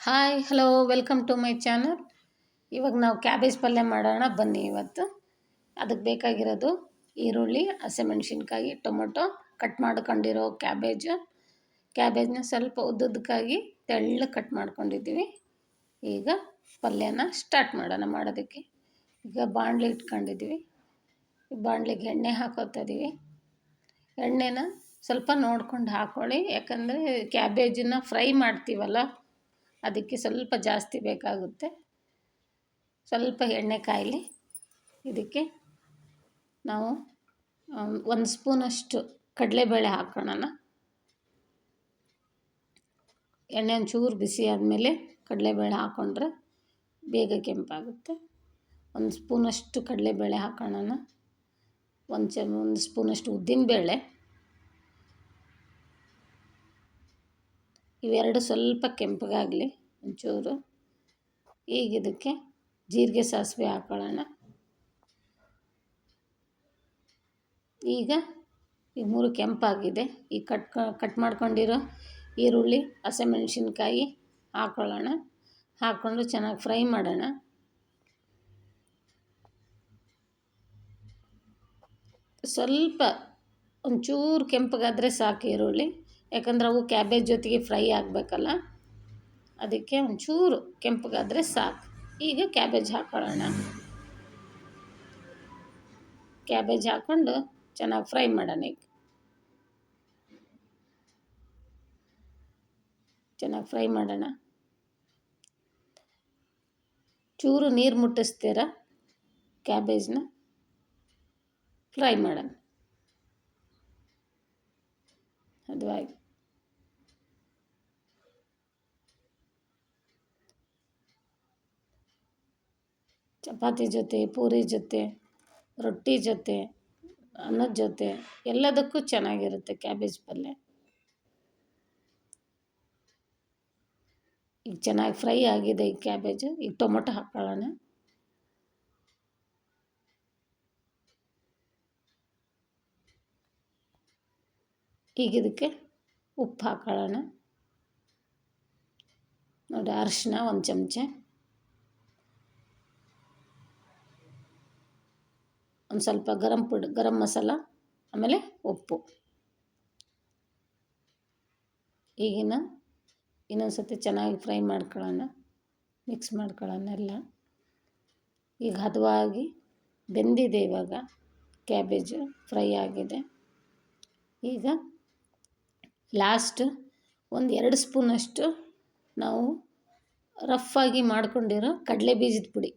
Hi hello welcome to my channel ಇವಾಗ ನಾವು cabbage ಪಲ್ಯ ಮಾಡೋಣ, ಬನ್ನಿ ಇವತ್ತು. ಅದಕ್ಕೆ ಬೇಕಾಗಿರೋದು ಈರುಳ್ಳಿ ಹಸಿಮೆಣ್ಸಿನ್ಕಾಯಿ ಟೊಮೊಟೊ ಕಟ್ ಮಾಡ್ಕೊಂಡಿರೋ ಕ್ಯಾಬೇಜು ಕ್ಯಾಬೇಜ್ನ ಸ್ವಲ್ಪ ಉದ್ದುದ್ದಕ್ಕಾಗಿ ತೆಳ್ಳಗೆ ಕಟ್ ಮಾಡ್ಕೊಂಡಿದ್ದೀವಿ. ಈಗ ಪಲ್ಯನ ಸ್ಟಾರ್ಟ್ ಮಾಡೋಣ ಮಾಡೋದಕ್ಕೆ. ಈಗ ಬಾಣಲೆ ಇಟ್ಕೊಂಡಿದ್ದೀವಿ. ಬಾಣಲೆಗೆ ಎಣ್ಣೆ ಹಾಕೋತಿದ್ದೀವಿ ಎಣ್ಣೆನ ಸ್ವಲ್ಪ ನೋಡ್ಕೊಂಡು ಹಾಕ್ಕೊಳ್ಳಿ ಯಾಕಂದರೆ ಕ್ಯಾಬೇಜನ್ನ ಫ್ರೈ ಮಾಡ್ತೀವಲ್ಲ ಅದಕ್ಕೆ ಸ್ವಲ್ಪ ಜಾಸ್ತಿ ಬೇಕಾಗುತ್ತೆ. ಸ್ವಲ್ಪ ಎಣ್ಣೆ ಕಾಯಲಿ ಇದಕ್ಕೆ ನಾವು ಒಂದು ಸ್ಪೂನಷ್ಟು ಕಡಲೆಬೇಳೆ ಹಾಕೋಣ ಎಣ್ಣೆ ಒಂಚೂರು ಬಿಸಿ ಆದಮೇಲೆ ಕಡಲೆಬೇಳೆ ಹಾಕ್ಕೊಂಡ್ರೆ ಬೇಗ ಕೆಂಪಾಗುತ್ತೆ. ಒಂದು ಸ್ಪೂನಷ್ಟು ಕಡಲೆಬೇಳೆ ಹಾಕೋಣ ಒಂದು ಚ, ಒಂದು ಸ್ಪೂನಷ್ಟು ಉದ್ದಿನಬೇಳೆ. ಇವೆರಡು ಸ್ವಲ್ಪ ಕೆಂಪಗಾಗಲಿ ಒಂಚೂರು. ಈಗ ಇದಕ್ಕೆ ಜೀರಿಗೆ ಸಾಸಿವೆ ಹಾಕೊಳ್ಳೋಣ. ಈಗ ಈ ಮೂರು ಕೆಂಪಾಗಿದೆ. ಈ ಕಟ್ ಕಟ್ ಮಾಡ್ಕೊಂಡಿರೋ ಈರುಳ್ಳಿ, ಹಸಿಮೆಣ್ಸಿನ್ಕಾಯಿ ಹಾಕೊಳ್ಳೋಣ. ಹಾಕ್ಕೊಂಡು ಚೆನ್ನಾಗಿ ಫ್ರೈ ಮಾಡೋಣ. ಸ್ವಲ್ಪ ಒಂಚೂರು ಕೆಂಪಗಾದರೆ ಸಾಕು ಈರುಳ್ಳಿ. ಯಾಕಂದ್ರೆ ಅವು ಕ್ಯಾಬೇಜ್ ಜೊತೆಗೆ ಫ್ರೈ ಆಗಬೇಕಲ್ಲ? ಅದಕ್ಕೆ ಒಂಚೂರು ಕೆಂಪಗಾದರೆ ಸಾಕು. ಈಗ ಕ್ಯಾಬೇಜ್ ಹಾಕೊಳ್ಳೋಣ. ಕ್ಯಾಬೇಜ್ ಹಾಕ್ಕೊಂಡು ಚೆನ್ನಾಗಿ ಫ್ರೈ ಮಾಡೋಣ ಈಗ. ಚೆನ್ನಾಗಿ ಫ್ರೈ ಮಾಡೋಣ. ಚೂರು ನೀರು ಮುಟ್ಟಿಸ್ತೀರ? ಕ್ಯಾಬೇಜ್ನ? ಫ್ರೈ ಮಾಡೋಣ. ಅದು ಆಗಿ ಚಪಾತಿ ಜೊತೆ, ಪೂರಿ ಜೊತೆ, ರೊಟ್ಟಿ ಜೊತೆ, ಅನ್ನದ ಜೊತೆ, ಎಲ್ಲದಕ್ಕೂ ಚೆನ್ನಾಗಿರುತ್ತೆ ಕ್ಯಾಬೇಜ್ ಪಲ್ಯ. ಈಗ ಚೆನ್ನಾಗಿ ಫ್ರೈ ಆಗಿದೆ ಈ ಕ್ಯಾಬೇಜು. ಈಗ ಟೊಮೊಟೊ ಹಾಕ್ಕೊಳ್ಳೋಣ ಈಗ ಇದಕ್ಕೆ ಉಪ್ಪು ಹಾಕ್ಕೊಳ್ಳೋಣ ನೋಡಿ ಅರಿಶಿನ ಒಂದು ಚಮಚ. ಒಂದು ಸ್ವಲ್ಪ ಗರಂ ಪುಡಿ, ಗರಂ ಮಸಾಲ, ಆಮೇಲೆ ಉಪ್ಪು. ಈಗಿನ ಇನ್ನೊಂದು ಸರ್ತಿ ಚೆನ್ನಾಗಿ ಫ್ರೈ ಮಾಡ್ಕೊಳ್ಳೋಣ ಮಿಕ್ಸ್ ಮಾಡ್ಕೊಳ್ಳೋಣ ಎಲ್ಲ. ಈಗ ಹದವಾಗಿ ಬೆಂದಿದೆ ಇವಾಗ ಕ್ಯಾಬೇಜು ಫ್ರೈ ಆಗಿದೆ. ಈಗ ಲಾಸ್ಟ್ ಒಂದು ಎರಡು ಸ್ಪೂನಷ್ಟು ನಾವು ರಫ್ ಆಗಿ ಮಾಡ್ಕೊಂಡಿರೋ ಕಡಲೆ ಬೀಜದ ಪುಡಿ.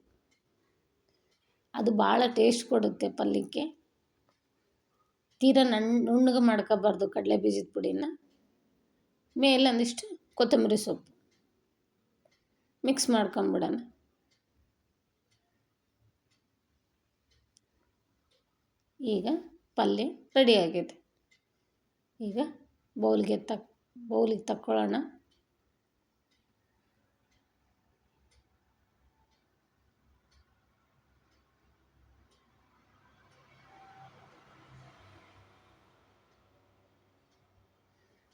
ಅದು ಭಾಳ ಟೇಸ್ಟ್ ಕೊಡುತ್ತೆ ಪಲ್ಯಕ್ಕೆ. ತೀರಾ ನಣ್ಣು ನುಣ್ಣಗೆ ಮಾಡ್ಕೋಬಾರ್ದು ಕಡಲೆ ಬೀಜದ ಪುಡಿನ. ಮೇಲೆ ಒಂದಿಷ್ಟು ಕೊತ್ತಂಬರಿ ಸೊಪ್ಪು. ಮಿಕ್ಸ್ ಮಾಡ್ಕೊಂಬಿಡೋಣ. ಈಗ ಪಲ್ಯ ರೆಡಿ ರೆಡಿಯಾಗಿದೆ ಈಗ ಬೌಲ್ಗೆ ತಕ್ ಬೌಲಿಗೆ ತಕ್ಕೊಳ್ಳೋಣ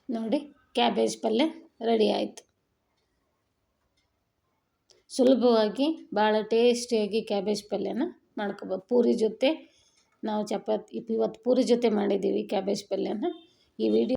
ನೋಡಿ, ಕ್ಯಾಬೇಜ್ ಪಲ್ಯ ರೆಡಿ ಆಯಿತು. ಸುಲಭವಾಗಿ ಭಾಳ ಟೇಸ್ಟಿಯಾಗಿ ಕ್ಯಾಬೇಜ್ ಪಲ್ಯನ ಮಾಡ್ಕೋಬೋದು. ಪೂರಿ ಜೊತೆ ನಾವು ಚಪಾತಿ, ಇವತ್ತು ಪೂರಿ ಜೊತೆ ಮಾಡಿದ್ದೀವಿ ಕ್ಯಾಬೇಜ್ ಪಲ್ಯನ. ಈ ವಿಡಿಯೋ